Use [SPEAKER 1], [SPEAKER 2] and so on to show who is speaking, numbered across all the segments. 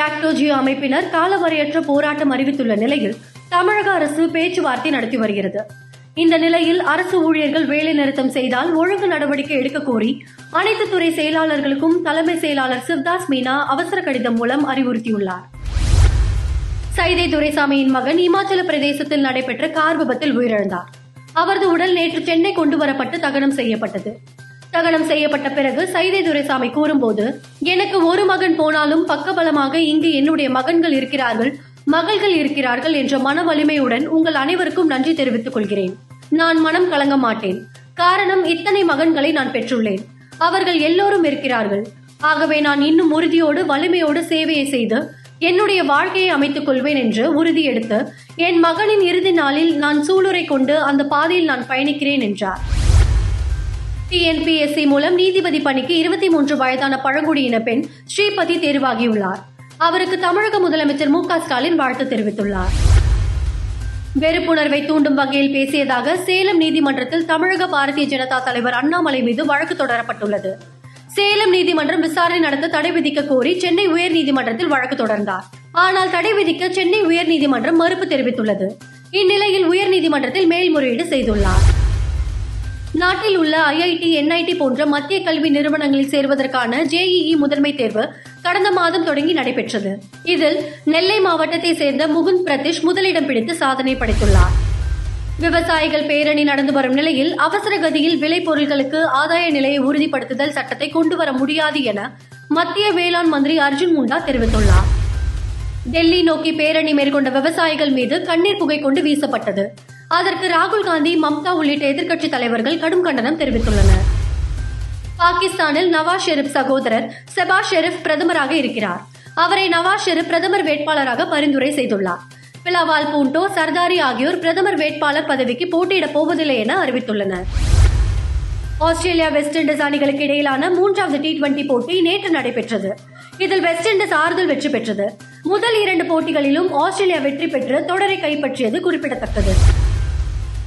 [SPEAKER 1] ஜாக்டோ ஜியோ அமைப்பினர் காலவரையற்ற போராட்டம் அறிவித்துள்ள நிலையில் தமிழக அரசு பேச்சுவார்த்தை நடத்தி வருகிறது. இந்த நிலையில் அரசு ஊழியர்கள் வேலை நிறுத்தம் செய்தால் ஒழுங்கு நடவடிக்கை எடுக்க கோரி அனைத்து துறை செயலாளர்களுக்கும் தலைமை செயலாளர் சிவ்தாஸ் மீனா அவசர கடிதம் மூலம் அறிவுறுத்தியுள்ளார். சைதை துரைசாமியின் மகன் இமாச்சல பிரதேசத்தில் நடைபெற்ற கார் விபத்தில் உயிரிழந்தார். அவரது உடல் நேற்று சென்னை கொண்டு வரப்பட்டு தகனம் செய்யப்பட்டது. தகனம் செய்யப்பட்ட பிறகு சைதை துரைசாமி கூறும்போது எனக்கு ஒரு மகன் போனாலும் பக்கபலமாக இங்கு என்னுடைய மகன்கள் இருக்கிறார்கள் மகள்கள் இருக்கிறார்கள் என்ற மன வலிமையுடன் உங்கள் அனைவருக்கும் நன்றி தெரிவித்துக் கொள்கிறேன். நான் மனம் கலங்க மாட்டேன். காரணம் இத்தனை மகன்களை நான் பெற்றுள்ளேன். அவர்கள் எல்லோரும் இருக்கிறார்கள். ஆகவே நான் இன்னும் உறுதியோடு வலிமையோடு சேவையை செய்து என்னுடைய வாழ்க்கையை அமைத்துக் கொள்வேன் என்று உறுதி எடுத்து என் மகனின் இறுதி நாளில் நான் சூளுரை கொண்டு அந்த பாதையில் நான் பயணிக்கிறேன் என்றார். டிஎன்பிஎஸ்சி மூலம் நீதிபதி பணிக்கு இருபத்தி மூன்று வயதான பழங்குடியின பெண் ஸ்ரீபதி தேர்வாகியுள்ளார். அவருக்கு தமிழக முதலமைச்சர் மு க ஸ்டாலின் வாழ்த்து தெரிவித்துள்ளார். வெறுப்புணர்வை தூண்டும் வகையில் பேசியதாக சேலம் நீதிமன்றத்தில் தமிழக பாரதிய ஜனதா தலைவர் அண்ணாமலை மீது வழக்கு தொடரப்பட்டுள்ளது. சேலம் நீதிமன்றம் விசாரணை நடத்த தடை விதிக்க கோரி சென்னை உயர்நீதிமன்றத்தில் வழக்கு தொடர்ந்தார். ஆனால் தடை விதிக்க சென்னை உயர்நீதிமன்றம் மறுப்பு தெரிவித்துள்ளது. இந்நிலையில் உயர்நீதிமன்றத்தில் மேல்முறையீடு செய்துள்ளார். நாட்டில் உள்ள ஐஐடி என்ஐடி போன்ற மத்திய கல்வி நிறுவனங்களில் சேர்வதற்கான ஜேஇஇ முதன்மை தேர்வு கடந்த மாதம் தொடங்கி நடைபெற்றது. இதில் நெல்லை மாவட்டத்தை சேர்ந்த முகுந்த் பிரதீஷ் முதலிடம் பிடித்து சாதனை படைத்துள்ளார். விவசாயிகள் பேரணி நடந்து வரும் நிலையில் அவசர கதியில் விளைபொருட்களுக்கு ஆதாய நிலையை உறுதிப்படுத்துதல் சட்டத்தை கொண்டு வர முடியாது என மத்திய வேளாண் மந்திரி அர்ஜுன் முண்டா தெரிவித்துள்ளார். டெல்லி நோக்கி பேரணி மேற்கொண்ட விவசாயிகள் மீது கண்ணீர் புகை கொண்டு வீசப்பட்டது. அதற்கு ராகுல் காந்தி மம்தா உள்ளிட்ட எதிர்க்கட்சி தலைவர்கள் கடும் கண்டனம் தெரிவித்துள்ளனர். பாகிஸ்தானில் நவாஸ் ஷெரீப் சகோதரர் செபா ஷெரீப் பிரதமராக இருக்கிறார். அவரை நவாஸ் ஷெரீப் பிரதமர் வேட்பாளராக பரிந்துரை செய்துள்ளார். பிலாவால் பூண்டோ சர்தாரி ஆகியோர் பிரதமர் வேட்பாளர் பதவிக்கு போட்டியிடப் போவதில்லை என அறிவித்துள்ளனர். ஆஸ்திரேலியா வெஸ்ட் இண்டீஸ் அணிகளுக்கு இடையிலான மூன்றாவது டி டுவெண்டி போட்டி நேற்று நடைபெற்றது. இதில் வெஸ்ட் இண்டீஸ் ஆறுதல் வெற்றி பெற்றது. முதல் இரண்டு போட்டிகளிலும் ஆஸ்திரேலியா வெற்றி பெற்று தொடரை கைப்பற்றியது குறிப்பிடத்தக்கது.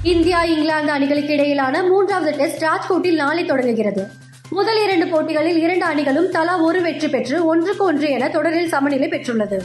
[SPEAKER 1] இந்தியா இங்கிலாந்து அணிகளுக்கு இடையிலான மூன்றாவது டெஸ்ட் ராஜ்கோட்டில் நாளை தொடங்குகிறது. முதல் இரண்டு போட்டிகளில் இரண்டு அணிகளும் தலா ஒரு வெற்றி பெற்று ஒன்றுக்கு ஒன்று என தொடரில் சமநிலை பெற்றுள்ளது.